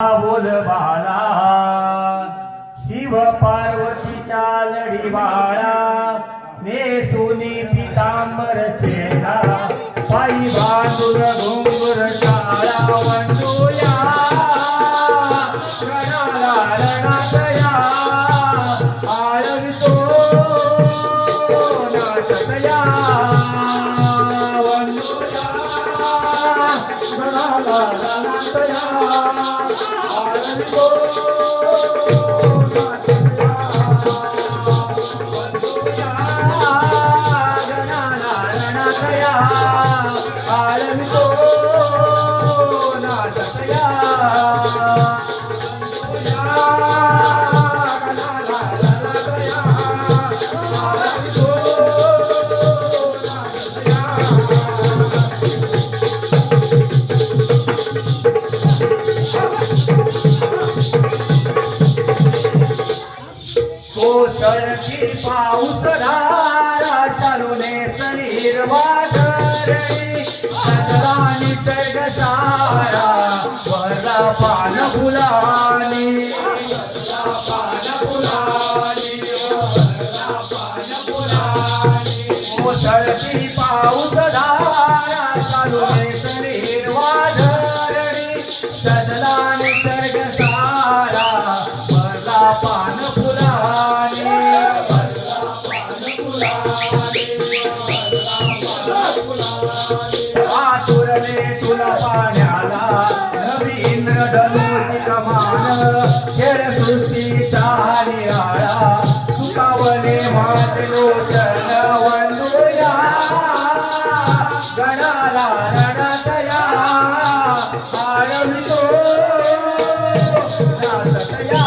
बोल बाला शिव पार्वतीच्या लढी बाळा नेसुनी पितांबर शेता पायी बांधूर कोसळची पाऊस धारा चालूने शरीर वादळी सजला निसर्ग सारा वरला पान फुला आतुरले तुला पाण्याला नवीन धनुची कमान खेळ सृष्टीचा सुकावले मात लोचन वंदुया गणाला रणतया आरवितो नाचतया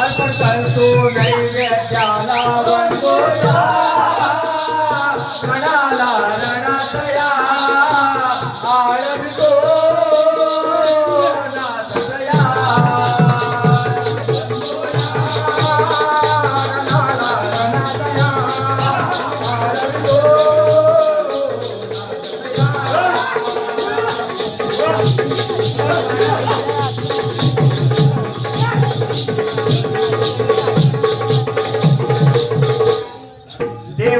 अर्पण करतो नैवेद्य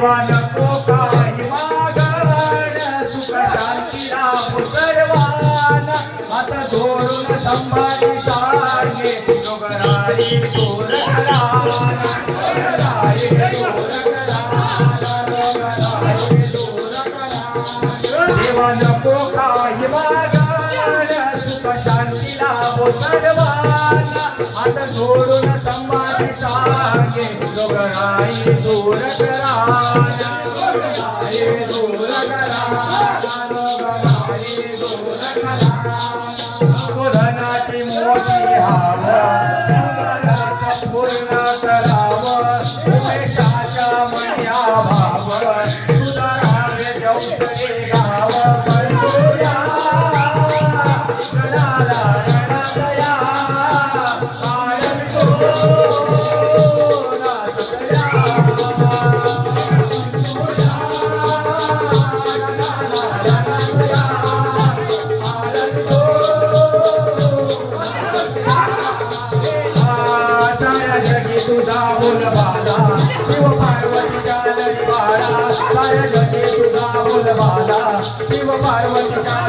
देवा नको काही मागण सुख शांतीला सर्वान. आता धोरून संभाजी देवा नको काही मागण सुख सर्वान. आता धोरून संभाजी सांगे डोंगराई दूर करा दूर धनाची मोठी हाव पूर्ण बोलबाला शिव पार्वतीच्या दरबारा काय तुझा बोलबाला शिव पार्वतीच्या